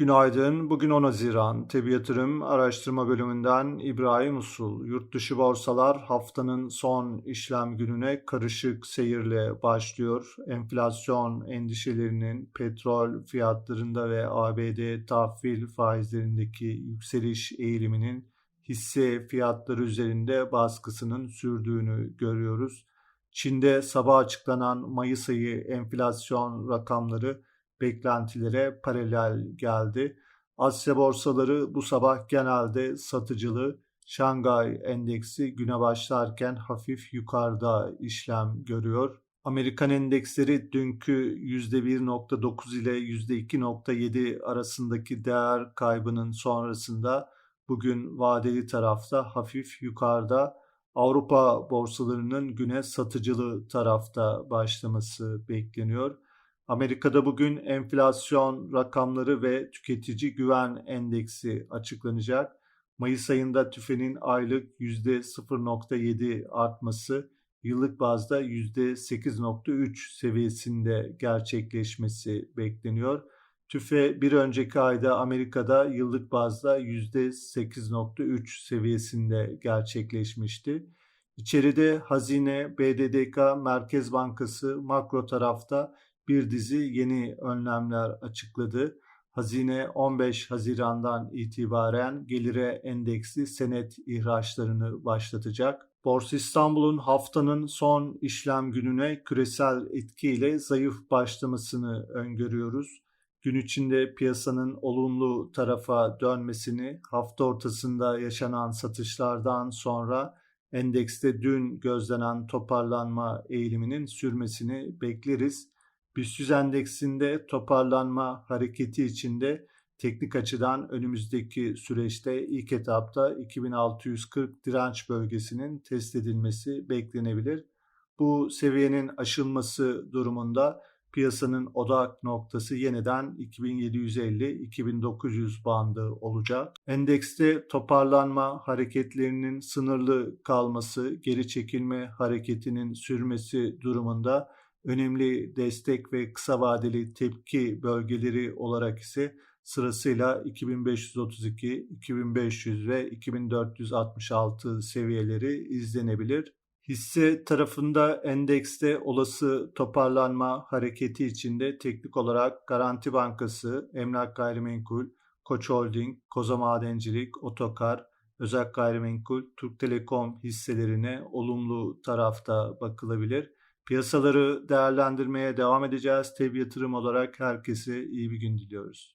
Günaydın. Bugün 10 Haziran. Tebi Yatırım Araştırma Bölümünden İbrahim Usul. Yurtdışı borsalar haftanın son işlem gününe karışık seyirle başlıyor. Enflasyon endişelerinin petrol fiyatlarında ve ABD tahvil faizlerindeki yükseliş eğiliminin hisse fiyatları üzerinde baskısının sürdüğünü görüyoruz. Çin'de sabah açıklanan Mayıs ayı enflasyon rakamları beklentilere paralel geldi. Asya borsaları bu sabah genelde satıcılı. Şangay endeksi güne başlarken hafif yukarıda işlem görüyor. Amerikan endeksleri dünkü %1.9 ile %2.7 arasındaki değer kaybının sonrasında bugün vadeli tarafta hafif yukarıda. Avrupa borsalarının güne satıcılı tarafta başlaması bekleniyor. Amerika'da bugün enflasyon rakamları ve tüketici güven endeksi açıklanacak. Mayıs ayında tüfenin aylık %0.7 artması, yıllık bazda %8.3 seviyesinde gerçekleşmesi bekleniyor. TÜFE bir önceki ayda Amerika'da yıllık bazda %8.3 seviyesinde gerçekleşmişti. İçeride Hazine, BDDK, Merkez Bankası makro tarafta bir dizi yeni önlemler açıkladı. Hazine 15 Haziran'dan itibaren gelire endeksli senet ihraçlarını başlatacak. Borsa İstanbul'un haftanın son işlem gününe küresel etkiyle zayıf başlamasını öngörüyoruz. Gün içinde piyasanın olumlu tarafa dönmesini, hafta ortasında yaşanan satışlardan sonra endekste dün gözlenen toparlanma eğiliminin sürmesini bekleriz. BIST endeksinde toparlanma hareketi içinde teknik açıdan önümüzdeki süreçte ilk etapta 2640 direnç bölgesinin test edilmesi beklenebilir. Bu seviyenin aşılması durumunda piyasanın odak noktası yeniden 2750-2900 bandı olacak. Endekste toparlanma hareketlerinin sınırlı kalması, geri çekilme hareketinin sürmesi durumunda önemli destek ve kısa vadeli tepki bölgeleri olarak ise sırasıyla 2532, 2500 ve 2466 seviyeleri izlenebilir. Hisse tarafında endekste olası toparlanma hareketi içinde teknik olarak Garanti Bankası, Emlak Gayrimenkul, Koç Holding, Koza Madencilik, Otokar, Özel Gayrimenkul, Türk Telekom hisselerine olumlu tarafta bakılabilir. Piyasaları değerlendirmeye devam edeceğiz. Tev yatırım olarak herkese iyi bir gün diliyoruz.